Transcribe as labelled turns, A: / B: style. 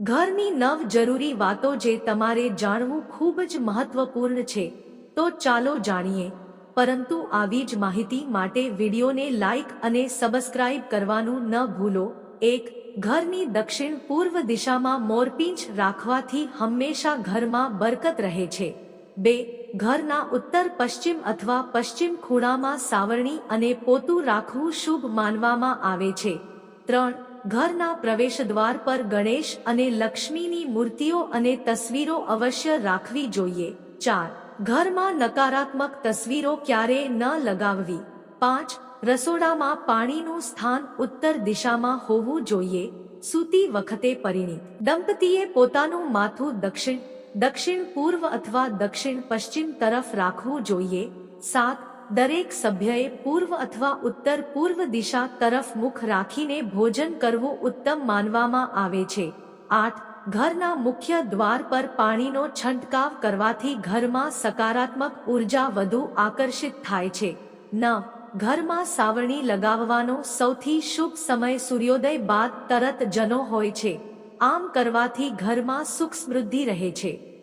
A: ઘરની નવ જરૂરી વાતો જે તમારે જાણવું ખૂબ જ મહત્વપૂર્ણ છે, તો ચાલો જાણીએ. પરંતુ આવી જ માહિતી માટે વિડીયોને લાઈક અને સબસ્ક્રાઇબ કરવાનું ન ભૂલો. એક, ઘરની દક્ષિણ પૂર્વ દિશામાં મોરપીંચ રાખવાથી હંમેશા ઘરમાં બરકત રહે છે. બે, ઘરના ઉત્તર પશ્ચિમ અથવા પશ્ચિમ ખૂણામાં સાવરણી અને પોતું રાખવું શુભ માનવામાં આવે છે. ત્રણ ઘરના પ્રવેશદ્વાર પર ગણેશ અને લક્ષ્મીની મૂર્તિઓ અને તસવીરો અવશ્ય રાખવી જોઈએ. ચાર, ઘરમાં નકારાત્મક તસવીરો ક્યારેય ન લગાવવી. પાંચ, રસોડામાં પાણીનું સ્થાન ઉત્તર દિશામાં હોવું જોઈએ. સૂતી વખતે પરિણીત દંપતીએ પોતાનું માથું દક્ષિણ દક્ષિણ પૂર્વ અથવા દક્ષિણ પશ્ચિમ તરફ રાખવું જોઈએ. સાત દરેક સભ્યએ પૂર્વ અથવા ઉત્તર પૂર્વ દિશા તરફ મુખ રાખીને ભોજન કરવું ઉત્તમ માનવામાં આવે છે. આઠ. ઘરના મુખ્ય દ્વાર પર પાણીનો છંટકાવ કરવાથી ઘરમાં સકારાત્મક ઊર્જા વધુ આકર્ષિત થાય છે. નવ ઘરમાં સાવરણી લગાવવાનો સૌથી શુભ સમય સૂર્યોદય બાદ તરત જનો હોય છે. આમ કરવાથી ઘરમાં સુખ સમૃદ્ધિ રહે છે.